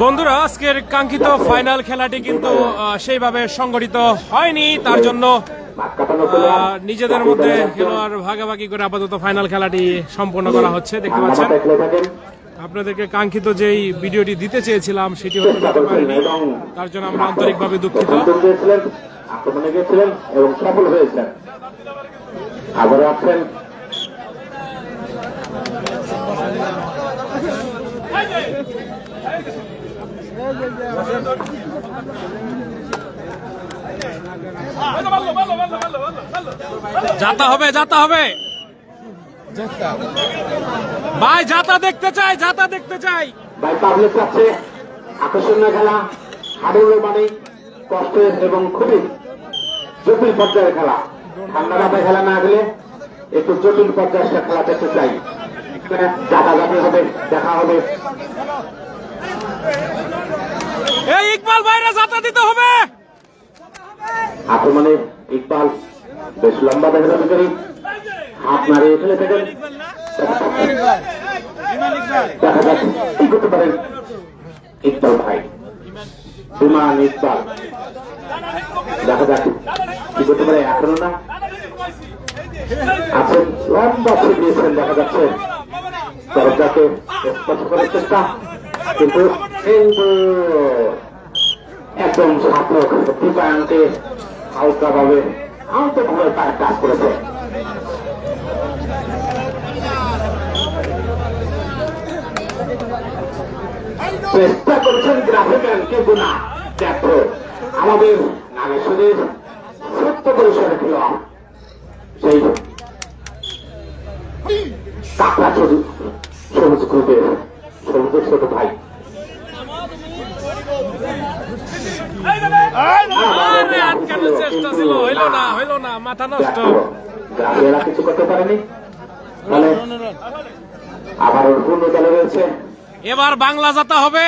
বন্ধুরা, আজকের কাঙ্ক্ষিত ফাইনাল খেলাটি কিন্তু সেইভাবে সংগঠিত হয়নি, তার জন্য নিজেদের মধ্যে খেলোয়াড় ভাগাভাগি করে আপাতত ফাইনাল খেলাটি সম্পন্ন করা হচ্ছে, দেখতে পাচ্ছেন। আপনাদেরকে কাঙ্ক্ষিত যেই ভিডিওটি দিতে চেয়েছিলাম, সেটি হতে দিতে তার জন্য আমরা আন্তরিকভাবে দুঃখিত। এবং সফল হয়েছেন। যাতা হবে যাতা হবে। ভাই, যাতা দেখতে চাই, যাতা দেখতে চাই। ভাই, পাবলিক চাচ্ছে আকর্ষণীয় খেলা হাডুর মানে কষ্টের এবং খুবই জটিল পর্যায়ের খেলা। ঠান্ডা খেলা না গেলে একটু জটিল পর্যায়ের একটা খেলা দেখতে চাই। এখানে জাতাজাতি হবে দেখা হবে। এই ইকবাল ভাইরা যাতা দিতে হবে। আক্রমণে ইকবাল বেশ লম্বা দেখা যাবে করি হাত নাড়িয়ে ফেলে থাকেন দেখা যাক কি করতে পারেন ইকবাল ভাই। বিমান ইকবাল। দেখা যাক কি করতে পারে এখনও না। আছেন লম্বা দিয়েছেন দেখা যাচ্ছে। দরজাকে স্পর্শ করার চেষ্টা। কিন্তু কিন্তু একদম ছাত্র দীপায়নকে হালকা ভাবে হালকা ভাবে তার কাজ করেছে। চেষ্টা করছেন গ্রাফিক্যান কিন্তু না দেখো, আমাদের নাগেশ্বরের সত্য পরিসরে খেলোয়াড় সেই কাকড়া ছবি সবুজ গ্রুপের সবুজের ছোট ভাই। আটকানোর চেষ্টা ছিল? হইল না হইল না মাথা নষ্ট। গ্রামেরা কিছু করতে পারেনি। মানে আবার পূর্ণ দলে রয়েছে এবার বাংলা যাতা হবে।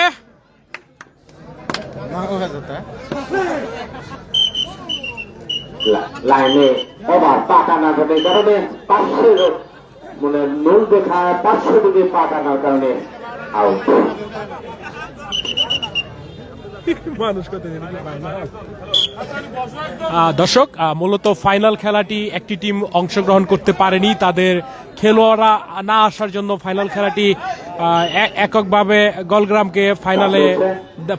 লাইনে ওভার পা টানা ঘটে কারণে পাঁচশো মানে নোল দেখা পাঁচশো দিকে পা টানার কারণে আউট দর্শক মূলত ফাইনাল খেলাটি একটি টিম অংশগ্রহণ করতে পারেনি। তাদের খেলোয়াড়রা না আসার জন্য ফাইনাল খেলাটি এককভাবে গলগ্রামকে ফাইনালে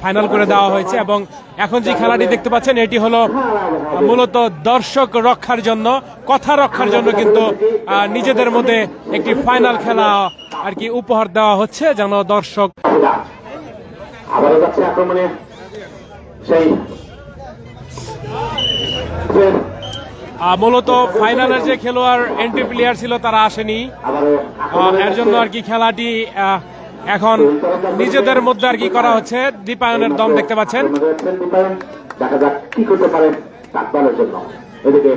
ফাইনাল করে দেওয়া হয়েছে এবং এখন যে খেলাটি দেখতে পাচ্ছেন, এটি হলো মূলত দর্শক রক্ষার জন্য, কথা রক্ষার জন্য কিন্তু নিজেদের মধ্যে একটি ফাইনাল খেলা আর কি উপহার দেওয়া হচ্ছে যেন দর্শক আক্রমণে সেই মূলত ফাইনালের যে খেলোয়াড় এন্ট্রি প্লেয়ার ছিল তারা আসেনি। এর জন্য আর কি খেলাটি এখন নিজেদের মধ্যে আর কি করা হচ্ছে। দীপায়নের দম দেখতে পাচ্ছেন।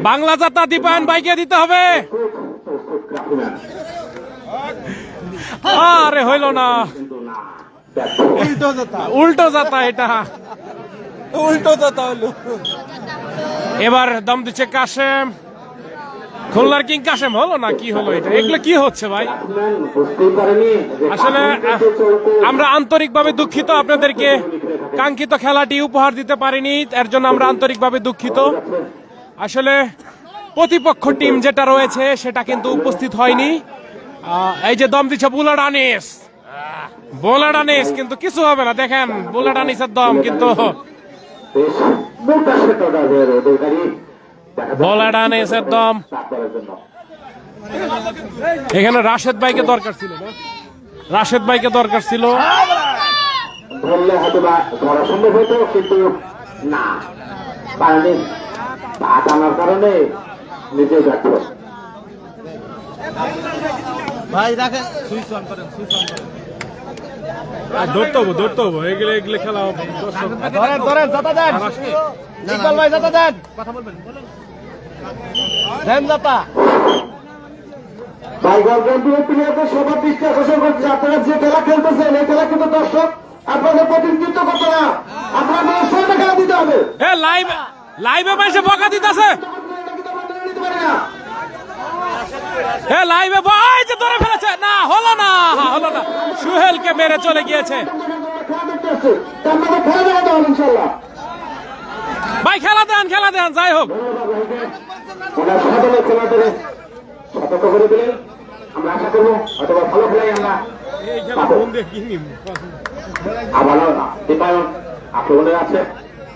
বাংলা যাত্রা দীপায়ন বাইকে দিতে হবে। আরে হইল না। উল্টো যাত্রা। এটা। উল্টো কথা হলো। এবার দম দিচ্ছে কাশেম। খুলনার কিং কাশেম হলো না কি হলো এটা? এগুলো কি হচ্ছে ভাই? আসলে আমরা আন্তরিকভাবে দুঃখিত, আপনাদেরকে কাঙ্ক্ষিত খেলাটি উপহার দিতে পারিনি, এর জন্য আমরা আন্তরিকভাবে দুঃখিত। আসলে, প্রতিপক্ষ টিম যেটা রয়েছে, সেটা কিন্তু উপস্থিত হয়নি। এই যে দম দিচ্ছে বুলার আনিস। বোলার আনিস, কিন্তু কিছু হবে না, দেখেন বুলার আনিসের দম কিন্তু বেশ বোলার আনিসের দম। এখানে রাশেদ ভাইকে দরকার ছিল রাশেদ ভাইকে দরকার ছিল। হয়তো বা ধরা হতো কিন্তু ভাই, রাখেন, সুইচ অন করেন, সুইচ অন করেন। ধরতে হব ধরতে হব। এগুলো এগুলো খেলা ধরেন ধরেন জাতা দেন। ইকবাল ভাই জাতা দেন। কথা বলবেন দেন জাতা টাইগার গ্রামপুরের প্লেয়ারদের সবার দৃষ্টি আকর্ষণ করছে আপনারা যে খেলা খেলতেছেন এই খেলা কিন্তু দর্শক আপনাদের প্রতিনিধিত্ব করতে না। আপনাদের সবাই খেলা দিতে হবে। এ লাইভ লাইভে পাইছে বকা দিতেছে। এ লাইভে ভাই যে ধরে ফেলেছে। না হলো না। সুহেলকে মেরে চলে গিয়েছে। ভাই, খেলা দেন খেলা দেন, যাই হোক। আমরা আশা করব অথবা ভালো খেলাই আমরা আবারও দীপায়ন আছে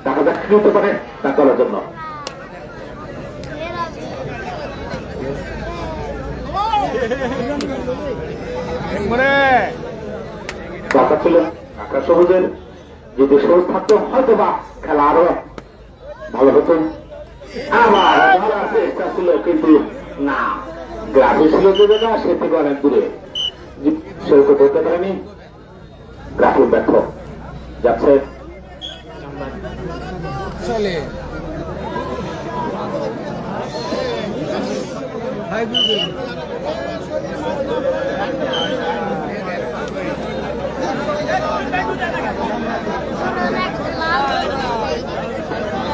দেখা যাক কি হতে পারে তা করার জন্য দরকার ছিল আকাশ সবুজের যদি সবুজ থাকতো হয়তো বা খেলা আরও ভালো হতো। আবার ধরার চেষ্টা ছিল কিন্তু না। গ্রামে ছিল যে জায়গা সে থেকে অনেক দূরে। সেরকম করতে পারেনি। গ্রাফিক ব্যর্থ যাচ্ছে। হয়েছে রে কাজ হয়েছে দূরে করে নতুন খেলোয়াড়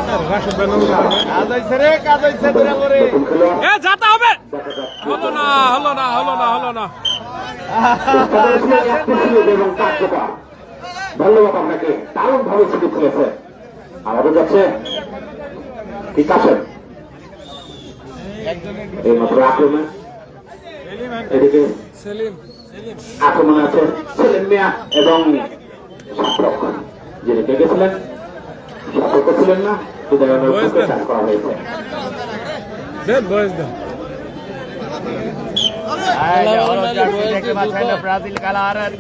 এ, যাতে হবে। হলো না হলো না হলো না হলো না। ধন্যবাদ আপনাকে দারুণ ভাবে ছুটি খেলেছে আমাদের কাছে ঠিক আছে? এই মাত্র আক্রমণ এদিকে আক্রমণ আছে সেলিম মিয়া এবং সাতরক যিনি দেখেছিলেন সতর্ক ছিলেন না। ব্রাজিল খেলার আর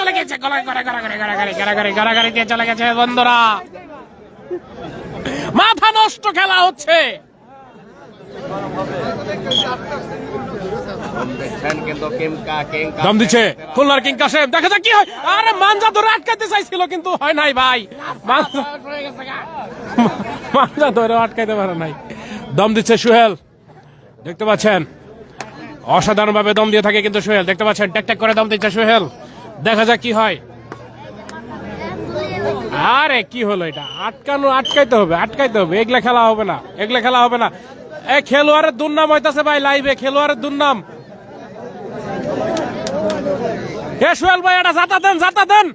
চলে গেছে গড়া গড়া গড়াগড়ি গড়াগড়ি গড়াগড়ি গড়াগড়ি দিয়ে চলে গেছে বন্ধুরা, মাথা নষ্ট খেলা হচ্ছে। দম দিচ্ছে। খুলনার কিং কাশেম। দেখা যাক কি হয়। আরে মানজা ধরে আটকাতে চাইছিল, কিন্তু হয় নাই ভাই। মানজা- ধরে আটকাইতে পারে নাই। দম দিচ্ছে সুহেল। দেখতে পাচ্ছেন? অসাধারণ ভাবে দম দিয়ে থাকে কিন্তু সোহেল। দেখতে পাচ্ছেন? ট্যাক করে দম দিচ্ছে সোহেল। দেখা যাক কি হয়। আরে, কি হলো এটা? আটকানো, আটকাইতে হবে আটকাইতে হবে। এগুলা খেলা হবে না, এগুলা খেলা হবে না। এ, খেলোয়াড়ের দুর্নাম হইতাছে ভাই লাইভে খেলোয়াড়ের দুর্নাম। এ সোহেল ভাই এটা জাতা দেন জাতা দেন।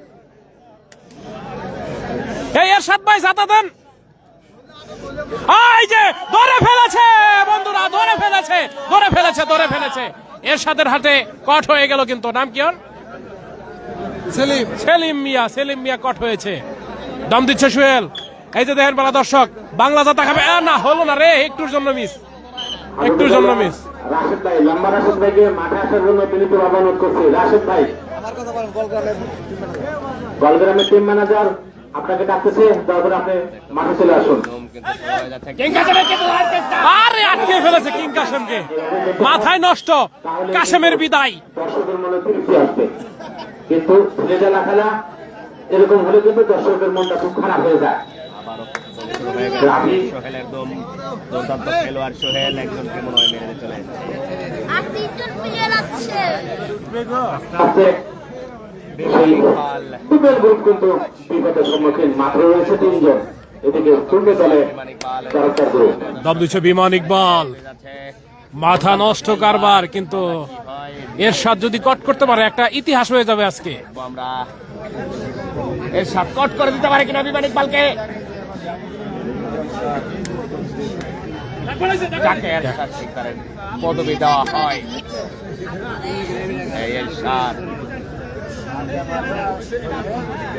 এই এরশাদ ভাই জাতা দেন। এই যে ধরে ফেলেছে বন্ধুরা ধরে ফেলেছে ধরে ফেলেছে ধরে ফেলেছে। এরশাদের হাতে কট হয়ে গেল কিন্তু নাম কি ওর? সেলিম। সেলিম মিয়া সেলিম মিয়া কট হয়েছে। দম দিচ্ছে সুহেল। এই যে দেখেন বলা দর্শক বাংলা জাতা খাবে। না হলো না রে একটুর জন্য মিস একটুর জন্য মিস রাশেদ ভাই লম্বা রাশেদ ভাইকে মাঠে আসার জন্য বিনীত অনুরোধ করছি। রাশেদ ভাই গলগ্রামের টিম ম্যানেজার আপনাকে ডাকতেছে করে আপনি মাঠে চলে আসুন। আরে আটকে ফেলেছে কিং কাশেমকে। মাথায় নষ্ট কাশেমের বিদায়। দর্শকের মনে তৃপ্তি আসবে। কিন্তু ছেলে জ্বালা খেলা এরকম হলে কিন্তু দর্শকের মনটা খুব খারাপ হয়ে যায়। আবারও দম শুরু গেছে রাবি। সোহেলের দম দুর্দান্ত খেলোয়াড় সোহেল একজনকে মনে হয় মেরে চলে এসেছে। দুবেল কিন্তু বিপদের সম্মুখীন মাত্র রয়েছে তিনজন। এদিকে শূন্য দলে দম দিচ্ছে বিমান ইকবাল। মাথা নষ্ট কারবার কিন্তু এর সাথ যদি কট করতে পারে একটা ইতিহাস হয়ে যাবে আজকে। এর সাত কট করে দিতে পারে কিনা যাকে এরশাদ শিকদারের পদবি দেওয়া হয়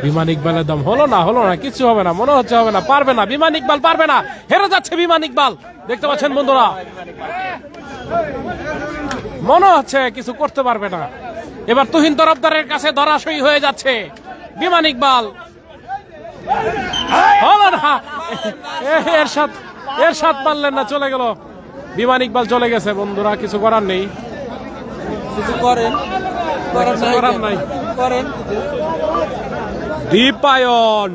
বিমান ইকবালের দম হলো না হলো না কিছু হবে না মনে হচ্ছে হবে না পারবে না বিমান ইকবাল পারবে না হেরে যাচ্ছে বিমান ইকবাল। দেখতে পাচ্ছেন বন্ধুরা মনে হচ্ছে কিছু করতে পারবে না। এবার তুহিন তরফদারের কাছে ধরাশয়ী হয়ে যাচ্ছে বিমান ইকবাল। হলো না এর সাথ এর সাথ পারলেন না চলে গেল। বিমান ইকবাল চলে গেছে বন্ধুরা কিছু করার নেই। কিছু করেন করার? নাই। করেন। দীপায়ন।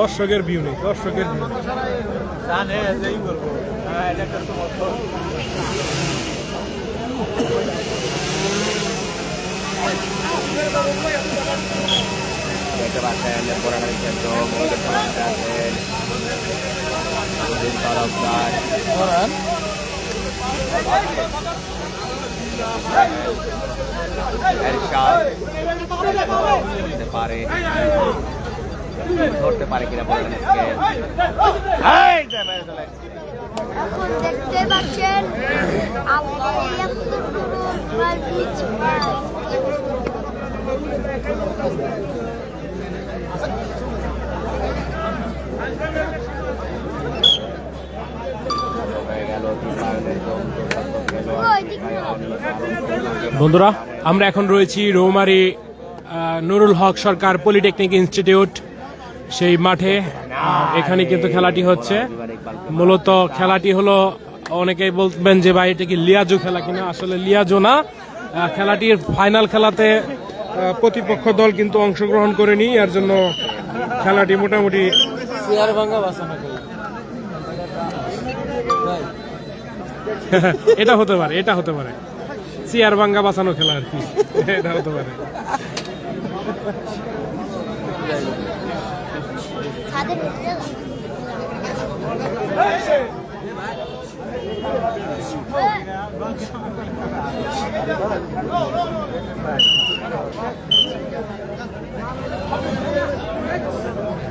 দর্শকের ভিউ নেই দর্শকের দেখতে পাচ্ছেন পুরানের ক্ষেত্র মন্দির পালাতে পারে ধরতে পারে কিনা বলেন এখন দেখতে পাচ্ছেন বন্ধুরা, আমরা এখন রয়েছি রৌমারি নুরুল হক সরকার পলিটেকনিক ইনস্টিটিউট, সেই মাঠে। এখানে কিন্তু খেলাটি হচ্ছে। মূলত খেলাটি হলো, অনেকেই বলবেন যে ভাই, এটা কি লিয়াজো খেলা কিনা? আসলে লিয়াজো না। খেলাটির ফাইনাল খেলাতে প্রতিপক্ষ দল কিন্তু অংশগ্রহণ করেনি এর জন্য খেলাটি মোটামুটি এটা হতে পারে এটা হতে পারে। চেয়ার ভাঙ্গা বাঁচানো খেলা আর কি এটা হতে পারে। ভিতরে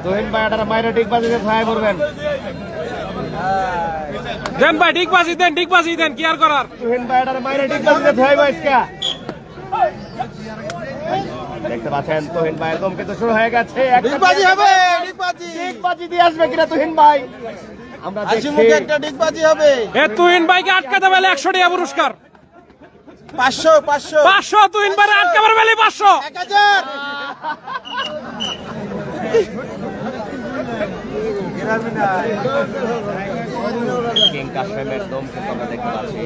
তোহিন ভাই একটা মাইরে ঠিক বাজিতে ফায়ার করবেন। দেন ভাই ঠিক বাজি দেন ঠিক বাজি দেন কি আর করার? তোহিন ভাই একটা মাইরে ঠিক বাজিতে ফায়ার বাইসকা দেখতে পাচ্ছেন তোহিন ভাই একদম কিন্তু শুরু হয়ে গেছে। ডিগবাজি হবে ডিগবাজি ডিগবাজি দিয়ে আসবে কিনা তোহিন ভাই? আমরা দেখছি। মুখে একটা ডিগবাজি হবে। এ তুহিন ভাইকে আটকাতে পারলে একশো টাকা পুরস্কার। 500 500 পাঁচশো। পাঁচশো 1000 কিং কাশেমের দম কিন্তু আমরা দেখতে পাচ্ছি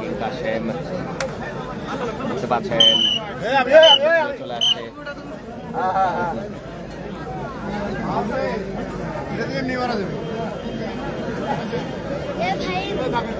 কিং কাশেম চলে আসছে এ ভাই।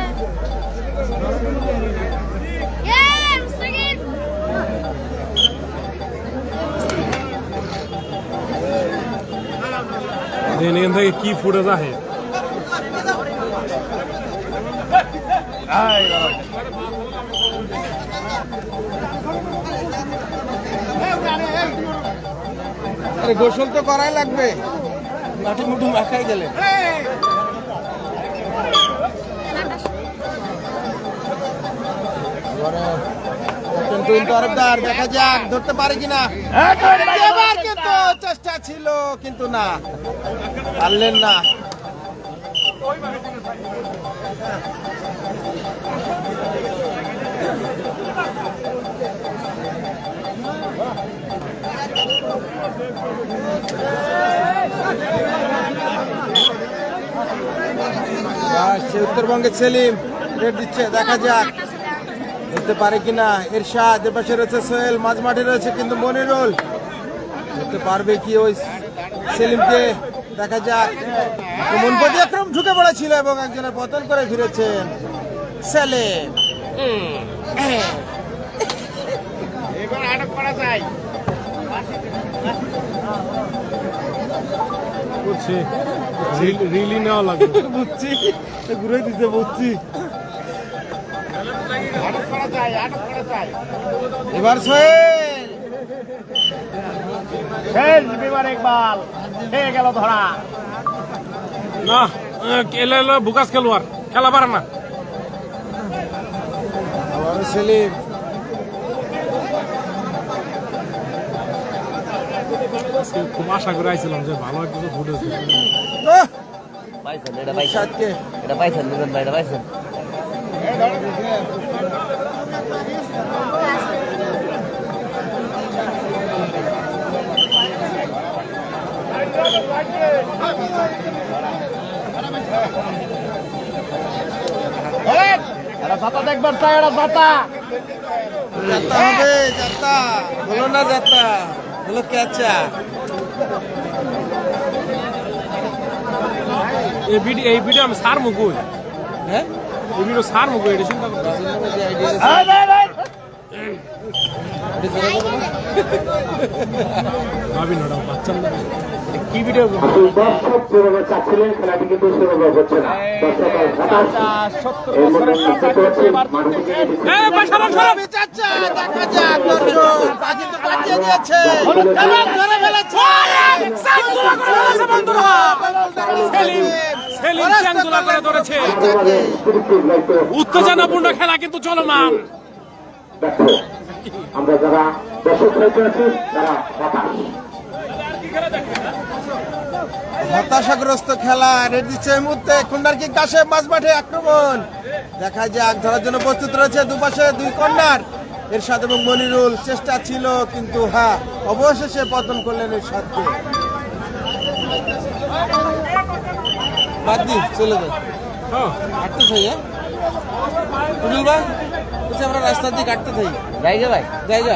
এখান থেকে কি ফুটেজ গোসল তো করাই লাগবে মাটি মুটু মাখাই গেলে কিন্তু তরফদার দেখা যাক ধরতে পারে কিনা? এবার কিন্তু চেষ্টা ছিল কিন্তু না পারলেন না। উত্তরবঙ্গের সেলিম রেড দিচ্ছে দেখা যাক। হতে পারে কিনা? এর এরশাদ এপাশে রয়েছে সোহেল মাঝ মাঠে রয়েছে কিন্তু মনিরুল। হতে পারবে কি ওই সেলিমকে? দেখা যাক। মন পর্যায়ক্রম ঢুকে পড়েছিল এবং একজনের পতন করে ফিরেছেন সেলিম। এবার আটক করা যায়। বুঝছি। রিলি নেওয়া লাগবে। বুঝছি। ঘুরে দিতে বুঝছি এবার সোহেল একবার হয়ে গেল ধরা। না এলো বুকাস খেলোয়াড় খেলা পারে না। সেলিম। খুব আশা করে আইছিলাম যে ভালো কিছু ওহ, পাইছেন এটা পাইছেন। এটা পাইছেন দুজন ভাই এটা পাইছেন। যাতা দেখবার চাই এরা যাতা হবে যাত্রা বলো না যাত্রা বলো ক্যাচা এই ভিডিও এই ভিডিও আমি সার মুকুই হ্যাঁ এই ভিডিও সার মুকুই এটা চিন্তা করো এই, এই, এই। ভাবি না বাচ্চা। কি কিন্তু না। উত্তেজনাপূর্ণ খেলা কিন্তু চলমান। আমরা যারা দর্শক হয়েছে তারা হতাশ হতাশাগ্রস্ত খেলা রেড দিচ্ছে এই মুহূর্তে। খুন্ডার কিং কাশে মাঝ মাঠে আক্রমণ। দেখা যাক ধরার জন্য প্রস্তুত রয়েছে দুপাশে দুই কর্নার। এরশাদ এবং মনিরুল চেষ্টা ছিল কিন্তু হ্যাঁ অবশেষে পতন করলেন এরশাদকে। বাদ দি চলে যাই কাটতে থাই হ্যাঁ? টুটুল ভাই আমরা রাস্তা দিয়ে কাটতে থাই। জায়গা ভাই। জায়গা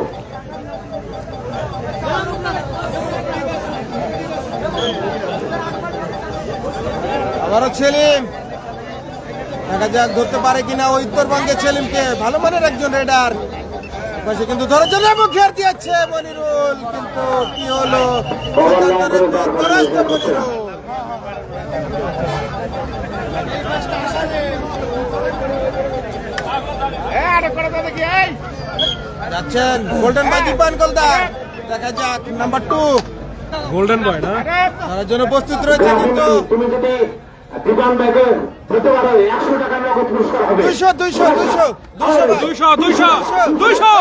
আবারও সেলিম। দেখা যাক ধরতে পারে কিনা ওই উত্তরবঙ্গের সেলিমকে। ভালো মানের একজন রেডার। পাশে কিন্তু ধরার জন্য এবং ঘের দিয়েছে মনিরুল। কিন্তু কি হলো? যাচ্ছেন গোল্ডেন বাজি পান গোলদার। দেখা যাক নাম্বার টু গোল্ডেন বয় না? ধরার জন্য প্রস্তুত রয়েছে কিন্তু। তুমি যদি দিবান একশো নগদ পুরস্কার হবে। দুইশো দুইশো দুইশো দুইশো দুইশো দুইশো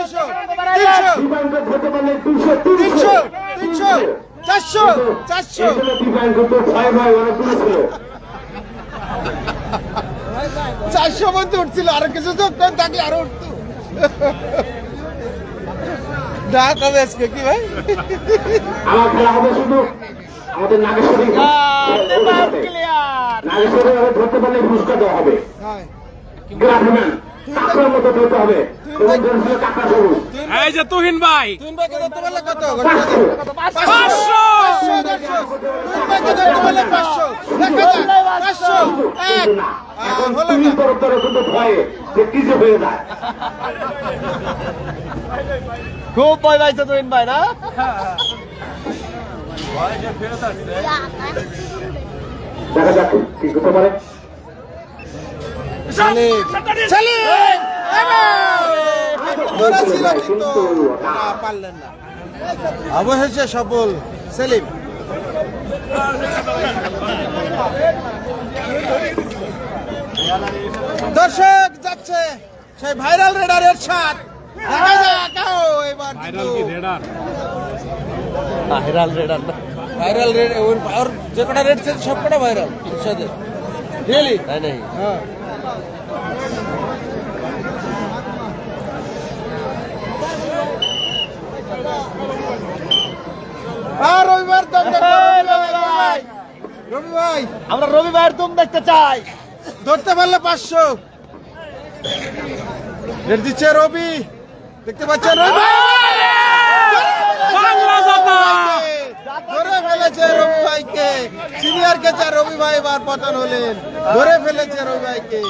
দুইশো দিবানকে দুইশো। তিনশো। তিনশো চারশো চারশো। ভাই চারশো মধ্যে উঠছিল আরও কিছু তো থাকলে আরও উঠতো। ডাক হবে আজকে কি ভাই? আমার খেলা হবে শুধু আমাদের নাগেশ্বরী ক্লিয়ার নাগেশ্বরী ভাবে ধরতে পারলে পুরস্কার দেওয়া হবে। গ্রাফম্যান কাকড়ার মতো ধরতে হবে। এবং সবুজ এই যে তুহিন ভাই। তিন ভাইকে ধরতে পারলে কত পাঁচশো। পাঁচশো। পাঁচশো দেড়শো। তিন ভাইকে ধরতে পারলে পাঁচশো। পাঁচশো। এক। কিন্তু না এখন হলো তুমি না। তরফ তরফ কিন্তু ভয়ে যে কি যে হয়ে যায়। খুব ভয় পাইছে তুহিন ভাই না? দেখা যাক কি করতে পারে। সেলিম সেলিম ধরা ছিল কিন্তু না পারলেন না। অবশেষে সফল সেলিম। দর্শক যাচ্ছে সেই ভাইরাল রেডারের সাথ। দেখা যাক। এবার ভাইরাল কি রেডার হেরাল রেডার না ভাইরাল রেড ওর ওর যে কটা রেড ছিল সব কটা ভাইরাল সাথে রিয়েলি তাই নাই। হ্যাঁ। আর রবিবার দম রবি ভাই আমরা রবি ভাইয়ের তুম দেখতে চাই। ধরতে পারলে পাঁচশো। রেড দিচ্ছে রবি। দেখতে পাচ্ছেন রবি? ভাই ধরে ফেলেছে রবি ভাইকে। সিনিয়র কেচার রবি ভাই এবার পতন হলেন। ধরে ফেলেছে রবি ভাইকে।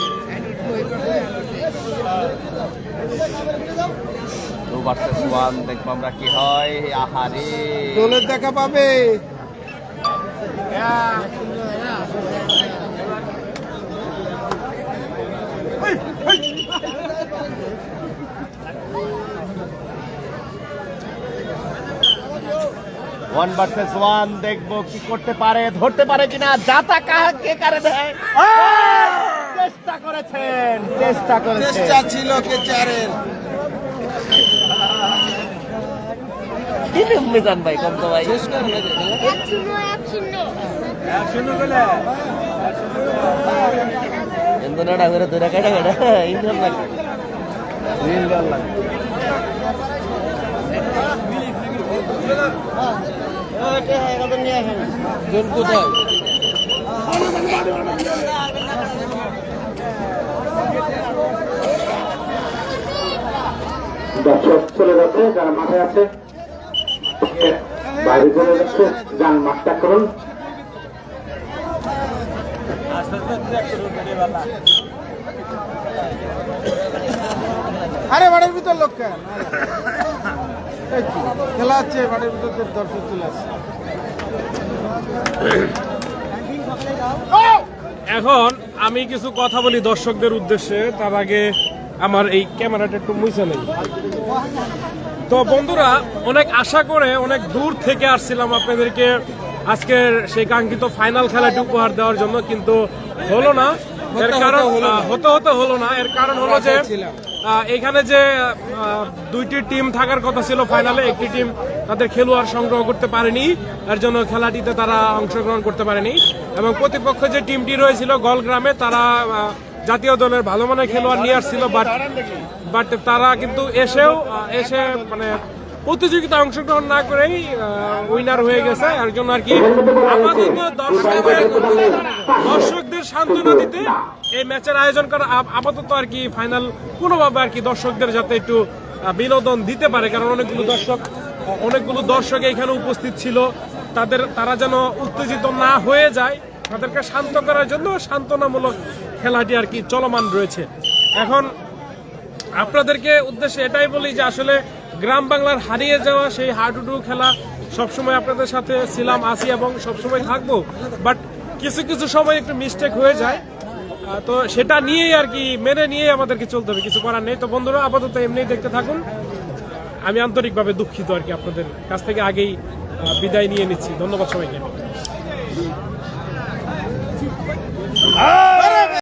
টু ভার্সেস ওয়ান দেখব আমরা কি হয়। আহারে। দোলের দেখা পাবে। ওয়ান ভার্সেস ওয়ান দেখব কি করতে পারে ধরতে পারে কিনা যাতা কাকে কারে দেয় চেষ্টা করেছেন চেষ্টা করেছেন। চেষ্টা ছিল কে চারের। মিজান ভাই কম তো ভাই? শেষ করে? এক শূন্য এক শূন্য এন্দোনাটা করে ধরে কাটা কাটা ইন্দ্রন লাগে জন কোথায় দর্শক চলে যাচ্ছে যারা মাঠে আছে, বাইরে চলে যাচ্ছে যান মাঠটা করুন। আরে বাড়ির ভিতর লোক কেন? খেলা হচ্ছে ভিতর দর্শক চলে আসছে। এখন আমি কিছু কথা বলি দর্শকদের উদ্দেশ্যে। তার আগে আমার এই ক্যামেরাটা একটু মুছে নেই। তো বন্ধুরা অনেক আশা করে অনেক দূর থেকে আসছিলাম আপনাদেরকে আজকের সেই কাঙ্ক্ষিত ফাইনাল খেলাটি উপহার দেওয়ার জন্য কিন্তু হলো না। এর কারণ হতে হতে হলো না। এর কারণ হলো যে এখানে যে দুইটি টিম থাকার কথা ছিল ফাইনালে একটি টিম তাদের খেলোয়াড় সংগ্রহ করতে পারেনি এর জন্য খেলাটিতে তারা অংশগ্রহণ করতে পারেনি। এবং প্রতিপক্ষ যে টিমটি রয়েছিল গলগ্রামে, তারা জাতীয় দলের ভালো মানের খেলোয়াড় নিয়ে আসছিল বাট বাট তারা কিন্তু এসেও এসে মানে প্রতিযোগিতা অংশগ্রহণ না করেই উইনার হয়ে গেছে। এর জন্য আর কি আপাতত দর্শকদের সান্ত্বনা দিতে এই ম্যাচের আয়োজন করা আপাতত আর কি ফাইনাল কোনোভাবে আর কি দর্শকদের যাতে একটু বিনোদন দিতে পারে। কারণ অনেকগুলো দর্শক অনেকগুলো দর্শক এখানে উপস্থিত ছিল। তাদের, তারা যেন উত্তেজিত না হয়ে যায়, তাদেরকে শান্ত করার জন্য সান্ত্বনামূলক খেলাটি আর কি চলমান রয়েছে। এখন আপনাদেরকে উদ্দেশ্যে এটাই বলি যে আসলে গ্রাম বাংলার হারিয়ে যাওয়া সেই হাডুডু খেলা সবসময় আপনাদের সাথে ছিলাম আসি এবং সবসময় থাকব। বাট কিছু কিছু সময় একটু মিস্টেক হয়ে যায়। তো সেটা নিয়েই আর কি, মেনে নিয়েই আমাদেরকে চলতে হবে, কিছু করার নেই। তো বন্ধুরা, আপাতত এমনিই দেখতে থাকুন। আমি আন্তরিকভাবে দুঃখিত আর কি আপনাদের কাছ থেকে আগেই বিদায় নিয়ে নিচ্ছি। ধন্যবাদ সবাইকে।